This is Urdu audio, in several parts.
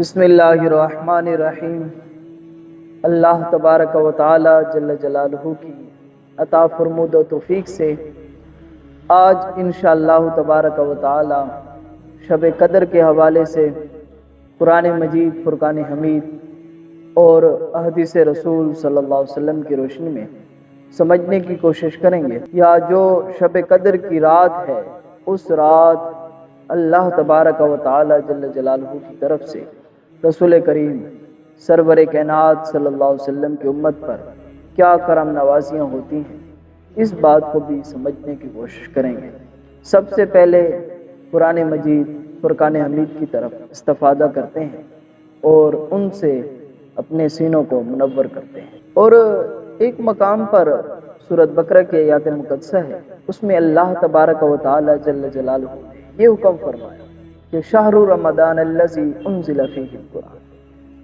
بسم اللہ الرحمن الرحیم۔ اللہ تبارک و تعالی جل جلالہ کی عطا فرمود و توفیق سے آج انشاءاللہ تبارک و تعالی شب قدر کے حوالے سے قرآن مجید، فرقان حمید اور احادیث رسول صلی اللہ علیہ وسلم کی روشنی میں سمجھنے کی کوشش کریں گے۔ یا جو شب قدر کی رات ہے، اس رات اللہ تبارک و تعالی جل جلالہ کی طرف سے رسول کریم، سرور کائنات صلی اللہ علیہ وسلم کی امت پر کیا کرم نوازیاں ہوتی ہیں؟ اس بات کو بھی سمجھنے کی کوشش کریں گے۔ سب سے پہلے قرآن مجید، فرقان حمید کی طرف استفادہ کرتے ہیں اور ان سے اپنے سینوں کو منور کرتے ہیں۔ اور ایک مقام پر صورت بکرہ کے یاد مقدسہ ہے۔ اس میں اللہ تبارک و تعالی جل جلالہ یہ حکم فرمایا۔ کہ شہر رمضان الذی انزل فیہ القرآن۔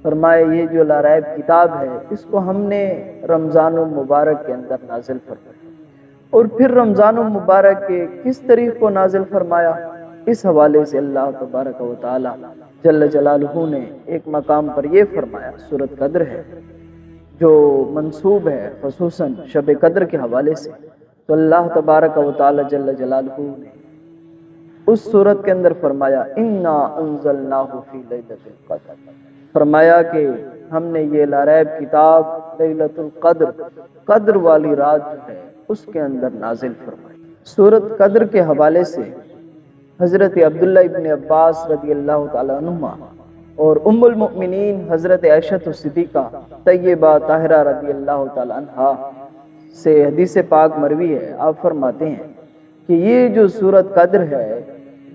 فرمایا یہ جو لارائب کتاب ہے، اس کو ہم نے رمضان المبارک کے اندر نازل فرمایا۔ اور پھر رمضان المبارک کے کس طریق کو نازل فرمایا؟ اس حوالے سے اللہ تبارک و تعالی جل جلالہ نے ایک مقام پر یہ فرمایا صورت قدر ہے، جو منصوب ہے، خصوصاً شب قدر کے حوالے سے۔ تو اللہ تبارک و تعالی جل جلالہ نے اس صورت کے اندر فرمایا، انا انزلناہ فی لیلۃ القدر. فرمایا کہ ہم نے یہ لاریب کتاب لیلۃ القدر، قدر والی رات جو ہے، اس کے اندر نازل فرمائی۔ صورت قدر کے حوالے سے حضرت عبداللہ ابن عباس رضی اللہ تعالیٰ عنہ اور ام المؤمنین حضرت عیشت الصدیقہ طیبہ طاہرہ رضی اللہ تعالیٰ عنہ سے حدیث پاک مروی ہے، آپ فرماتے ہیں کہ یہ جو صورت قدر ہے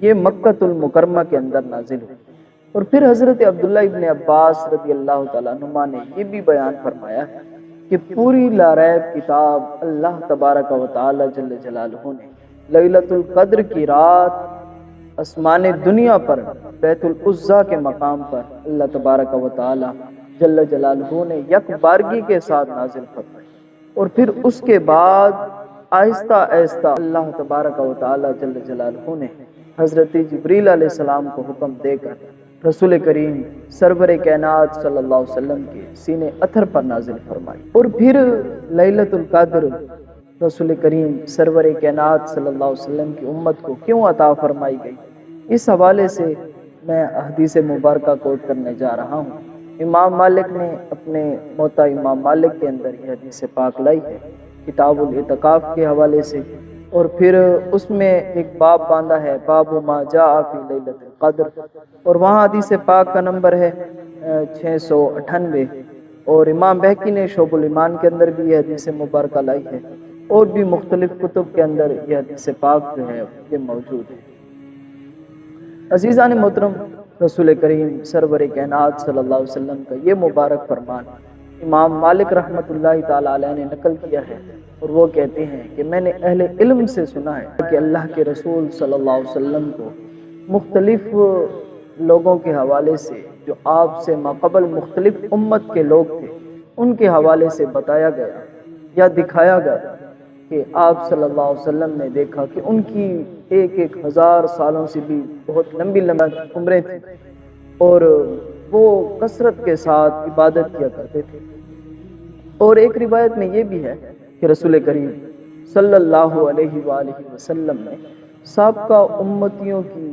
یہ مکت المکرمہ کے اندر نازل ہوئی۔ اور پھر حضرت عبداللہ ابن عباس رضی اللہ تعالیٰ عنہ نے یہ بھی بیان فرمایا ہے کہ پوری لاریب کتاب اللہ تبارک و تعالی جل جلالہ نے لیلت القدر کی رات اسمان دنیا پر، بیت العزا کے مقام پر اللہ تبارک و تعالی جل جلالہ نے یک بارگی کے ساتھ نازل فرمائی۔ اور پھر اس کے بعد آہستہ آہستہ اللہ تبارک و تعالی جل جلالہ نے حضرت جبریل علیہ السلام کو حکم دے کر رسول کریم سرور کائنات صلی اللہ علیہ وسلم کے سینے اتھر پر نازل فرمائی۔ اور پھر لیلت القدر رسول کریم سرور کائنات صلی اللہ علیہ وسلم کی امت کو کیوں عطا فرمائی گئی؟ اس حوالے سے میں حدیث مبارکہ کوٹ کرنے جا رہا ہوں۔ امام مالک نے اپنے موتا امام مالک کے اندر یہ حدیث پاک لائی ہے۔ کتاب الاعتقاف کے حوالے سے اور پھر اس میں ایک باب باندھا ہے، باب ما جاء فی لیلت القدر۔ اور وہاں حدیث پاک کا نمبر ہے چھ سو اٹھانوے۔ اور امام بہکی نے شعب الایمان کے اندر بھی یہ حدیث مبارکہ لائی ہے۔ اور بھی مختلف کتب کے اندر یہ حدیث پاک جو ہے، یہ موجود ہے۔ عزیزان محترم، رسول کریم، سرور کائنات صلی اللہ علیہ وسلم کا یہ مبارک فرمان۔ ہے امام مالک رحمۃ اللہ تعالی علیہ نے نقل کیا ہے اور وہ کہتے ہیں کہ میں نے اہل علم سے سنا ہے کہ اللہ کے رسول صلی اللہ علیہ وسلم کو مختلف لوگوں کے حوالے سے جو آپ سے ماقبل مختلف امت کے لوگ تھے، ان کے حوالے سے بتایا گیا یا دکھایا گیا کہ آپ صلی اللہ علیہ وسلم نے دیکھا کہ ان کی ایک ایک ہزار سالوں سے بھی بہت لمبی لمبی عمریں تھیں اور وہ کثرت کے ساتھ عبادت کیا کرتے تھے۔ اور ایک روایت میں یہ بھی ہے کہ رسول کریم صلی اللہ علیہ وآلہ وسلم نے سابقہ امتیوں کی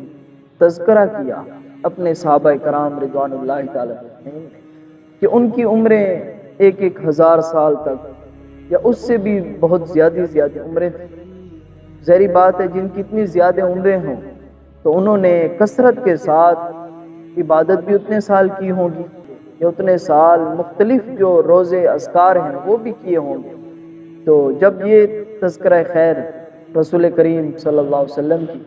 تذکرہ کیا اپنے صحابہ کرام رضوان اللہ تعالی کہ ان کی عمریں ایک ایک ہزار سال تک یا اس سے بھی بہت زیادہ زیادہ عمریں تھیں۔ ظاہری بات ہے جن کی اتنی زیادہ عمریں ہوں تو انہوں نے کثرت کے ساتھ عبادت بھی اتنے سال کی ہوں گی، یا اتنے سال مختلف جو روزے، اذکار ہیں، وہ بھی کیے ہوں گے۔ تو جب یہ تذکرہ خیر رسول کریم صلی اللہ علیہ وسلم کی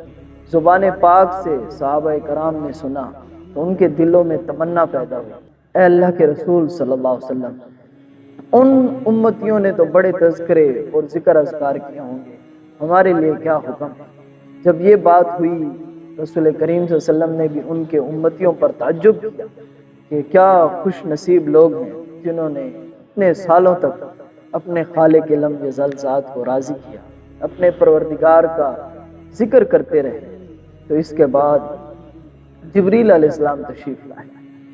زبان پاک سے صحابہ کرام نے سنا، تو ان کے دلوں میں تمنا پیدا ہوئی۔ اے اللہ کے رسول صلی اللہ علیہ وسلم، ان امتیوں نے تو بڑے تذکرے اور ذکر اذکار کیے ہوں گے۔ ہمارے لیے کیا حکم؟ جب یہ بات ہوئی رسول کریم صلی اللہ علیہ وسلم نے بھی ان کے امتیوں پر تعجب کیا کہ کیا خوش نصیب لوگ ہیں جنہوں نے اتنے سالوں تک اپنے خالق کے لمب ذات کو راضی کیا، اپنے پروردگار کا ذکر کرتے رہے۔ تو اس کے بعد جبریل علیہ السلام تشریف لائے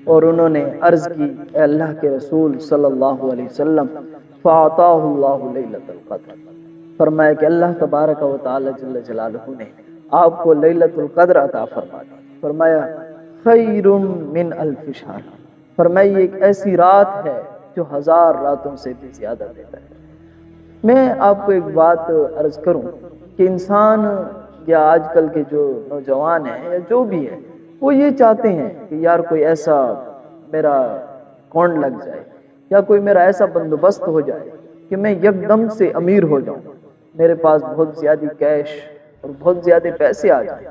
اور انہوں نے عرض کی، اے اللہ کے رسول صلی اللہ علیہ وسلم فعطاہ اللہ لیلت القدر۔ فرمایا کہ اللہ تبارک و تعالی جل جلالہ نے آپ کو لیلت القدر عطا فرما دی فرمایا خیر من الف شہر۔ فرمایا، یہ ایک ایسی رات ہے جو ہزار راتوں سے بھی زیادہ بہتر ہے۔ میں آپ کو ایک بات عرض کروں کہ انسان یا آج کل کے جو نوجوان ہیں یا جو بھی ہے وہ یہ چاہتے ہیں کہ یار کوئی ایسا میرا کون لگ جائے، یا کوئی میرا ایسا بندوبست ہو جائے کہ میں یکدم سے امیر ہو جاؤں۔ میرے پاس بہت زیادہ کیش اور بہت زیادہ پیسے آ جائیں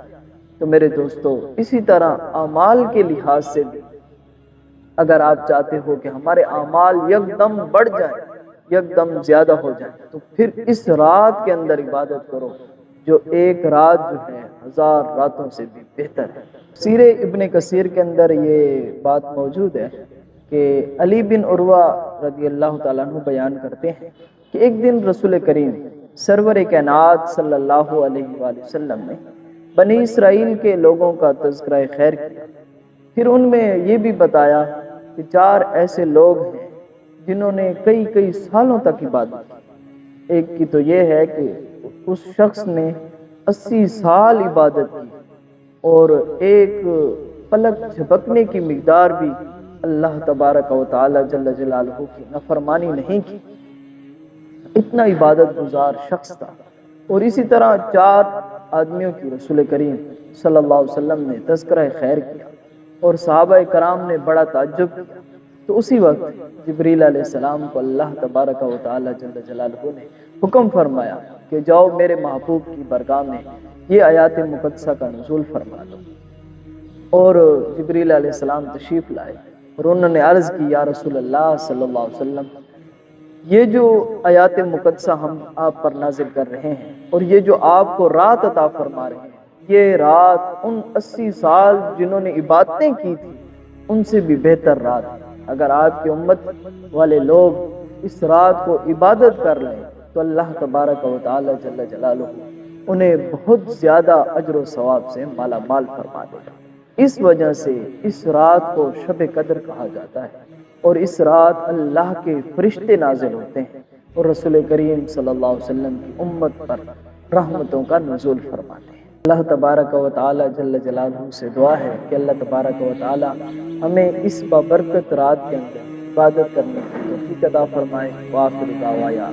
تو میرے دوستو، اسی طرح اعمال کے لحاظ سے بھی، اگر آپ چاہتے ہو کہ ہمارے اعمال یکدم بڑھ جائیں، یکدم زیادہ ہو جائیں، تو پھر اس رات کے اندر عبادت کرو، جو ایک رات جو ہے، ہزار راتوں سے بھی بہتر ہے۔ سیر ابن کثیر کے اندر یہ بات موجود ہے کہ علی بن عروہ رضی اللہ تعالیٰ عنہ بیان کرتے ہیں کہ ایک دن رسول کریم سرور کائنات صلی اللہ علیہ وآلہ وسلم نے بنی اسرائیل کے لوگوں کا تذکرہ خیر کیا۔ پھر ان میں یہ بھی بتایا کہ چار ایسے لوگ ہیں جنہوں نے کئی کئی سالوں تک عبادت کی۔ ایک کی تو یہ ہے کہ اس شخص نے اسی سال عبادت کی اور ایک پلک جھپکنے کی مقدار بھی اللہ تبارک و تعالی جل جلالہ کی نفرمانی نہیں کی۔ اتنا عبادت گزار شخص تھا۔ اور اسی طرح چار آدمیوں کی رسول کریم صلی اللہ علیہ وسلم نے تذکرہ خیر کیا اور صحابہ کرام نے بڑا تعجب کیا۔ تو اسی وقت جبریل علیہ السلام کو اللہ تبارک و تعالی جل جلالہ نے حکم فرمایا کہ جاؤ میرے محبوب کی برگاہ میں یہ آیات مقدسہ کا نزول فرما دو۔ اور جبریل علیہ السلام تشریف لائے اور انہوں نے عرض کی، یا رسول اللہ صلی اللہ علیہ وسلم یہ جو آیات مقدسہ ہم آپ پر نازل کر رہے ہیں اور یہ جو آپ کو رات عطا فرما رہے ہیں، یہ رات ان اسی سال جنہوں نے عبادتیں کی تھی ان سے بھی بہتر رات اگر آپ کی امت والے لوگ اس رات کو عبادت کر لیں تو اللہ تبارک و تعالی جل جلالہ انہیں بہت زیادہ اجر و ثواب سے مالا مال فرما دے گا۔ اس وجہ سے اس رات کو شب قدر کہا جاتا ہے۔ اور اس رات اللہ کے فرشتے نازل ہوتے ہیں اور رسول کریم صلی اللہ علیہ وسلم کی امت پر رحمتوں کا نزول فرماتے ہیں۔ اللہ تبارک و تعالی جل جلالہ سے دعا ہے کہ اللہ تبارک و تعالی ہمیں اس بابرکت رات کے اندر عبادت کرنے کی توفیق عطا فرمائے۔ وآخر دعوایا